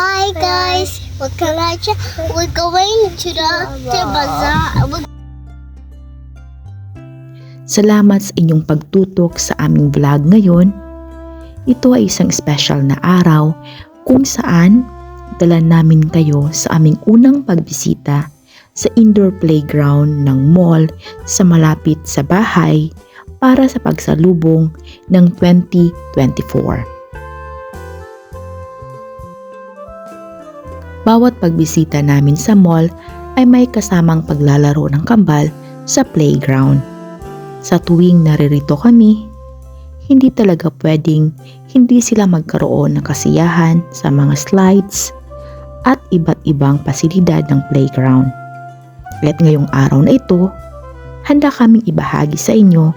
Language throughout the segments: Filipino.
Hi guys, we're gonna we're going to the, to bazaar. Salamat sa inyong pagtutok sa aming vlog ngayon. Ito ay isang special na araw kung saan dala namin kayo sa aming unang pagbisita sa indoor playground ng mall sa malapit sa bahay para sa pagsalubong ng 2024. Bawat pagbisita namin sa mall ay may kasamang paglalaro ng kambal sa playground. Sa tuwing naririto kami, hindi talaga pwedeng hindi sila magkaroon ng kasiyahan sa mga slides at iba't ibang pasilidad ng playground. At ngayong araw na ito, handa kaming ibahagi sa inyo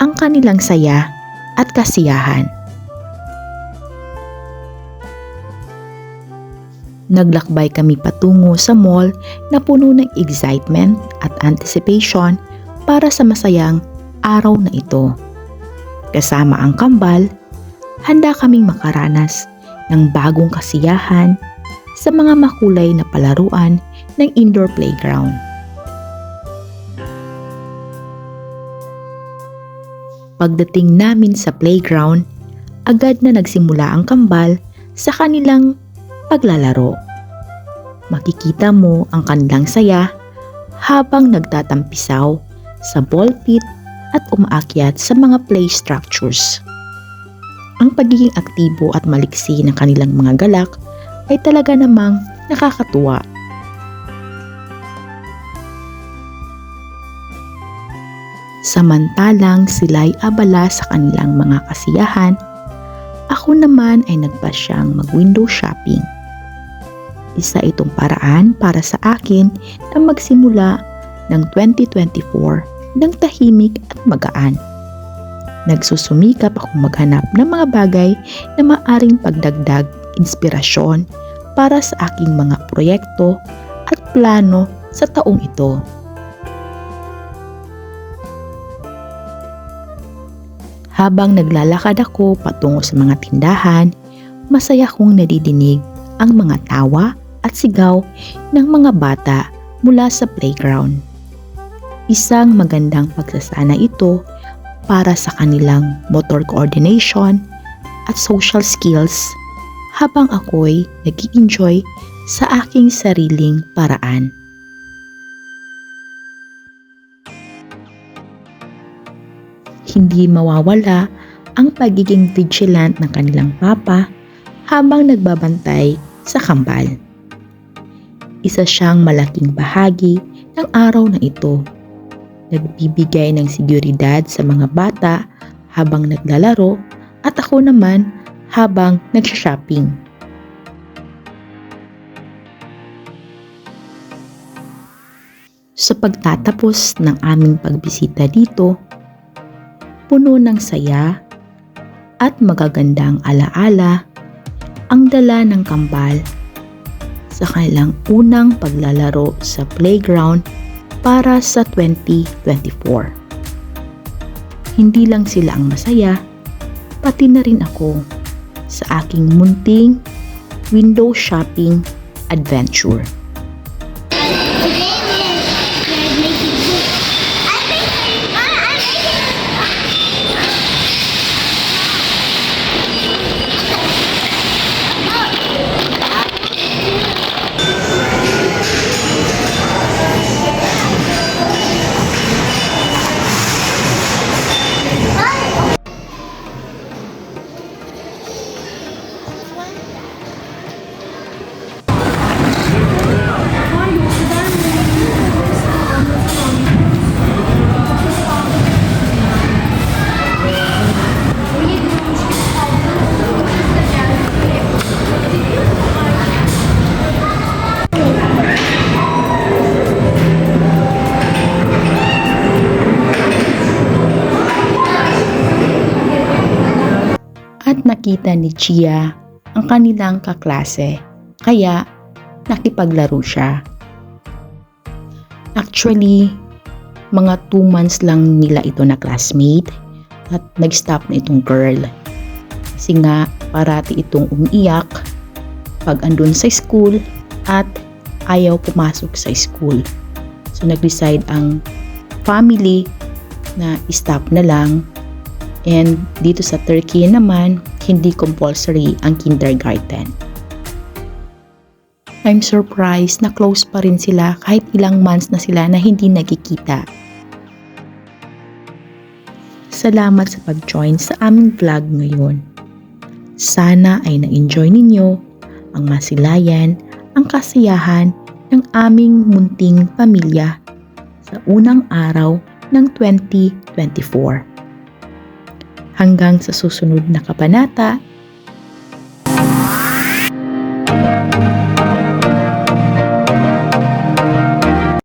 ang kanilang saya at kasiyahan. Naglakbay kami patungo sa mall na puno ng excitement at anticipation para sa masayang araw na ito. Kasama ang kambal, handa kaming makaranas ng bagong kasiyahan sa mga makulay na palaruan ng indoor playground. Pagdating namin sa playground, agad na nagsimula ang kambal sa kanilang paglalaro. Makikita mo ang kanilang saya habang nagtatampisaw sa ball pit at umaakyat sa mga play structures. Ang pagiging aktibo at maliksi ng kanilang mga galak ay talaga namang nakakatuwa. Samantalang sila'y abala sa kanilang mga kasiyahan, ako naman ay nagpasyang mag-window shopping. Isa itong paraan para sa akin na magsimula ng 2024 ng tahimik at magaan. Nagsusumikap akong maghanap ng mga bagay na maaring pagdagdag inspirasyon para sa aking mga proyekto at plano sa taong ito. Habang naglalakad ako patungo sa mga tindahan, masaya kong nadidinig ang mga tawa at sigaw ng mga bata mula sa playground. Isang magandang pagsasana ito para sa kanilang motor coordination at social skills habang ako'y nag enjoy sa aking sariling paraan. Hindi mawawala ang pagiging vigilant ng kanilang papa habang nagbabantay sa kambal. Isa siyang malaking bahagi ng araw na ito. Nagbibigay ng seguridad sa mga bata habang naglalaro at ako naman habang nagsha-shopping. Sa pagtatapos ng aming pagbisita dito, puno ng saya at magagandang alaala ang dala ng kambal sa kanilang unang paglalaro sa playground para sa 2024. Hindi lang sila ang masaya, pati na rin ako sa aking munting window shopping adventure. Nakita ni Chia ang kanilang kaklase kaya nakipaglaro siya. Actually, mga 2 months lang nila ito na classmate at nag-stop na itong girl. Kasi nga parati itong umiiyak pag andun sa school at ayaw pumasok sa school. So nag-decide ang family na stop na lang and dito sa Turkey naman hindi compulsory ang kindergarten. I'm surprised na close pa rin sila kahit ilang months na sila na hindi nagkikita. Salamat sa pag-join sa aming vlog ngayon. Sana ay na-enjoy ninyo ang masilayan, ang kasiyahan ng aming munting pamilya sa unang araw ng 2024. Hanggang sa susunod na kabanata,